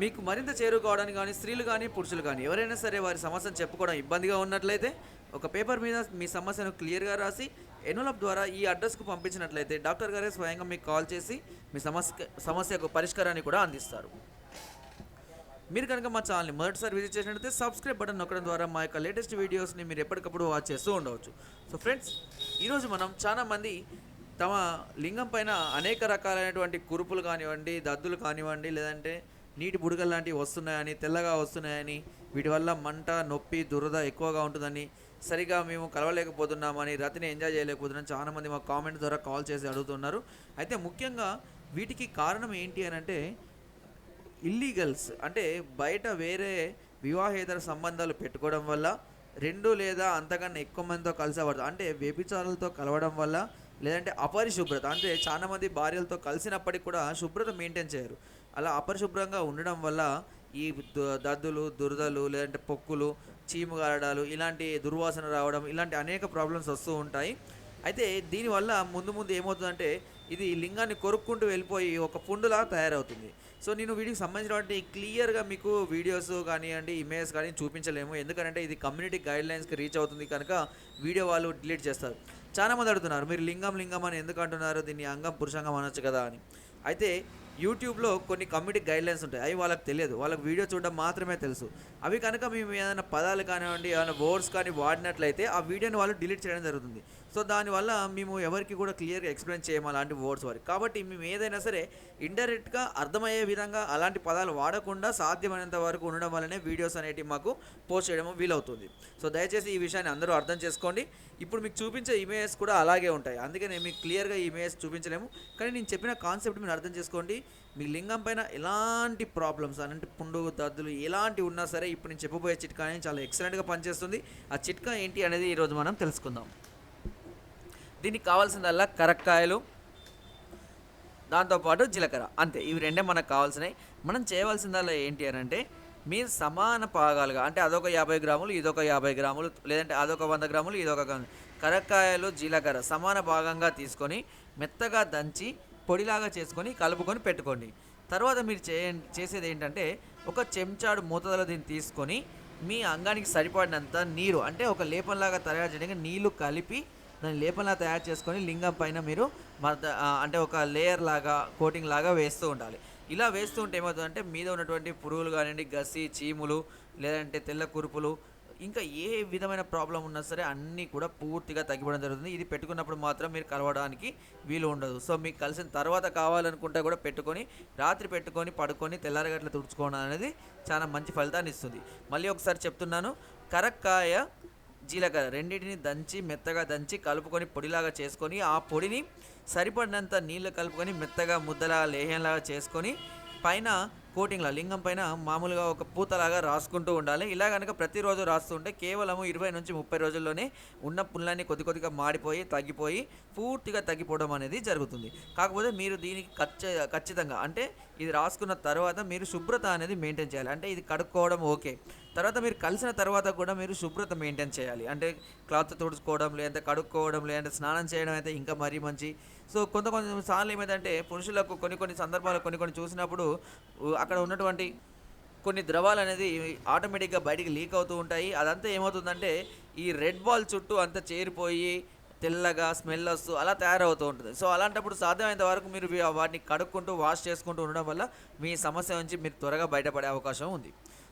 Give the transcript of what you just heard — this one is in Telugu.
మీకు మరింత చేరుకోవడానికి కానీ స్త్రీలు కానీ పురుషులు కానీ ఎవరైనా సరే వారి సమస్యను చెప్పుకోవడం ఇబ్బందిగా ఉన్నట్లయితే ఒక పేపర్ మీద మీ సమస్యను క్లియర్గా రాసి ఎన్వలప్ ద్వారా ఈ అడ్రస్కు పంపించినట్లయితే డాక్టర్ గారే స్వయంగా మీకు కాల్ చేసి మీ సమస్య సమస్యకు పరిష్కారాన్ని కూడా అందిస్తారు. మీరు కనుక మా ఛానల్ని మొదటిసారి విజిట్ చేసినట్లయితే సబ్స్క్రైబ్ బటన్ నొక్కడం ద్వారా మా యొక్క లేటెస్ట్ వీడియోస్ని మీరు ఎప్పటికప్పుడు వాచ్ చేస్తూ ఉండవచ్చు. సో ఫ్రెండ్స్ ఈరోజు మనం చాలామంది తమ లింగం పైన అనేక రకాలైనటువంటి కురుపులు కానివ్వండి దద్దులు కానివ్వండి లేదంటే నీటి బుడగలు లాంటివి వస్తున్నాయని తెల్లగా వస్తున్నాయని వీటి వల్ల మంట నొప్పి దురద ఎక్కువగా ఉంటుందని సరిగా మేము కలవలేకపోతున్నామని రతిని ఎంజాయ్ చేయలేకపోతున్నాం చాలామంది మా కామెంట్ ద్వారా కాల్ చేసి అడుగుతున్నారు. అయితే ముఖ్యంగా వీటికి కారణం ఏంటి అని అంటే ఇల్లీగల్స్ అంటే బయట వేరే వివాహేతర సంబంధాలు పెట్టుకోవడం వల్ల రెండు లేదా అంతకన్నా ఎక్కువ మందితో కలిసేవాడు అంటే వ్యభిచారులతో కలవడం వల్ల లేదంటే అపరిశుభ్రత అంటే చాలామంది భార్యలతో కలిసినప్పటికీ కూడా శుభ్రత మెయింటైన్ చేయరు. అలా అపరిశుభ్రంగా ఉండడం వల్ల ఈ దద్దులు దురదలు లేదంటే పొక్కులు చీము గారడాలు ఇలాంటి దుర్వాసన రావడం ఇలాంటి అనేక ప్రాబ్లమ్స్ వస్తూ ఉంటాయి. అయితే దీనివల్ల ముందు ముందు ఏమవుతుందంటే ఇది లింగాన్ని కొరుక్కుంటూ వెళ్ళిపోయి ఒక పుండులా తయారవుతుంది. సో నేను వీటికి సంబంధించినటువంటి క్లియర్గా మీకు వీడియోస్ కానివ్వండి ఇమేజెస్ కానీ చూపించలేము. ఎందుకంటే ఇది కమ్యూనిటీ గైడ్ లైన్స్కి రీచ్ అవుతుంది కనుక వీడియో వాళ్ళు డిలీట్ చేస్తారు. చాలా మంది అడుగుతున్నారు మీరు లింగం లింగం అని ఎందుకు అంటున్నారు? దీన్ని అంగం పురుషంగం అనొచ్చు కదా అని. అయితే యూట్యూబ్లో కొన్ని కమ్యూనిటీ గైడ్లైన్స్ ఉంటాయి. అవి వాళ్ళకి తెలియదు. వాళ్ళకి వీడియో చూడడం మాత్రమే తెలుసు. అవి కనుక మేము ఏదైనా పదాలు కానివ్వండి ఏమైనా వర్డ్స్ కానీ వాడినట్లయితే ఆ వీడియోని వాళ్ళు డిలీట్ చేయడం జరుగుతుంది. సో దానివల్ల మేము ఎవరికి కూడా క్లియర్గా ఎక్స్ప్లెయిన్ చేయము అలాంటి వర్డ్స్ వారికి. కాబట్టి మేము ఏదైనా సరే ఇండైరెక్ట్గా అర్థమయ్యే విధంగా అలాంటి పదాలు వాడకుండా సాధ్యమైనంత వరకు ఉండడం వల్లనే వీడియోస్ అనేటివి మాకు పోస్ట్ చేయడం వీలవుతుంది. సో దయచేసి ఈ విషయాన్ని అందరూ అర్థం చేసుకోండి. ఇప్పుడు మీకు చూపించే ఇమేజెస్ కూడా అలాగే ఉంటాయి. అందుకే నేను మీకు క్లియర్గా ఈ ఇమేజెస్ చూపించలేము. కానీ నేను చెప్పిన కాన్సెప్ట్ మీరు అర్థం చేసుకోండి. మీ లింగం పైన ఎలాంటి ప్రాబ్లమ్స్ అంటే పుండు దద్దులు ఎలాంటి ఉన్నా సరే ఇప్పుడు నేను చెప్పబోయే చిట్కా అనేది చాలా ఎక్సలెంట్గా పనిచేస్తుంది. ఆ చిట్కా ఏంటి అనేది ఈరోజు మనం తెలుసుకుందాం. దీనికి కావాల్సిందల్లా కరక్కాయలు దాంతోపాటు జీలకర్ర. అంతే ఇవి రెండే మనకు కావాల్సినవి. మనం చేయవలసిందల్లా ఏంటి అని అంటే మీరు సమాన పాగాలుగా అంటే అదొక యాభై గ్రాములు ఇదొక యాభై గ్రాములు లేదంటే అదొక వంద గ్రాములు ఇదొక కరక్కాయలు జీలకర్ర సమాన భాగంగా తీసుకొని మెత్తగా దంచి పొడిలాగా చేసుకొని కలుపుకొని పెట్టుకోండి. తర్వాత మీరు చే చేసేది ఏంటంటే ఒక చెంచాడు మూతలో దీన్ని తీసుకొని మీ అంగానికి సరిపడినంత నీరు అంటే ఒక లేపంలాగా తయారు చేయడానికి నీళ్ళు కలిపి దాన్ని లేపంలా తయారు చేసుకొని లింగం పైన మీరు మర్ద అంటే ఒక లేయర్ లాగా కోటింగ్ లాగా వేస్తూ ఉండాలి. ఇలా వేస్తూ ఉంటే ఏమవుతుందంటే మీద ఉన్నటువంటి పురుగులు కానివ్వండి గసి చీములు లేదంటే తెల్ల కురుపులు ఇంకా ఏ విధమైన ప్రాబ్లం ఉన్నా సరే అన్నీ కూడా పూర్తిగా తగ్గిపోవడం జరుగుతుంది. ఇది పెట్టుకున్నప్పుడు మాత్రం మీరు కలవడానికి వీలు ఉండదు. సో మీకు కలిసిన తర్వాత కావాలనుకుంటే కూడా పెట్టుకొని రాత్రి పెట్టుకొని పడుకొని తెల్లారగట్ల తుడుచుకోవడం అనేది చాలా మంచి ఫలితాన్ని ఇస్తుంది. మళ్ళీ ఒకసారి చెప్తున్నాను కరక్కాయ జీలకర్ర రెండింటిని దంచి మెత్తగా దంచి కలుపుకొని పొడిలాగా చేసుకొని ఆ పొడిని సరిపడినంత నీళ్ళు కలుపుకొని మెత్తగా ముద్దలా లేహంలాగా చేసుకొని పైన కోటింగ్లా లింగం పైన మామూలుగా ఒక పూతలాగా రాసుకుంటూ ఉండాలి. ఇలా కనుక ప్రతిరోజు రాస్తుంటే కేవలం ఇరవై నుంచి ముప్పై రోజుల్లోనే ఉన్న పుల్లన్నీ కొద్ది కొద్దిగా మాడిపోయి తగ్గిపోయి పూర్తిగా తగ్గిపోవడం అనేది జరుగుతుంది. కాకపోతే మీరు దీనికి ఖచ్చ ఖచ్చితంగా అంటే ఇది రాసుకున్న తర్వాత మీరు శుభ్రత అనేది మెయింటైన్ చేయాలి. అంటే ఇది కడుక్కోవడం ఓకే. తర్వాత మీరు కలిసిన తర్వాత కూడా మీరు శుభ్రత మెయింటైన్ చేయాలి. అంటే క్లాత్ తుడుచుకోవడం లేదంటే కడుక్కోవడం లేదంటే స్నానం చేయడం అయితే ఇంకా మరీ మంచి సో కొంత కొంత సార్లు ఏమైందంటే పురుషులకు కొన్ని కొన్ని సందర్భాలు కొన్ని కొన్ని చూసినప్పుడు అక్కడ ఉన్నటువంటి కొన్ని ద్రవాలు అనేది ఆటోమేటిక్గా బయటికి లీక్ అవుతూ ఉంటాయి. అదంతా ఏమవుతుందంటే ఈ రెడ్ బాల్ చుట్టూ అంతా చేరిపోయి తెల్లగా స్మెల్ వస్తూ అలా తయారవుతూ ఉంటుంది. సో అలాంటప్పుడు సాధ్యమైనంత వరకు మీరు వాటిని కడుక్కుంటూ వాష్ చేసుకుంటూ ఉండడం వల్ల మీ సమస్య నుంచి మీరు త్వరగా బయటపడే అవకాశం ఉంది.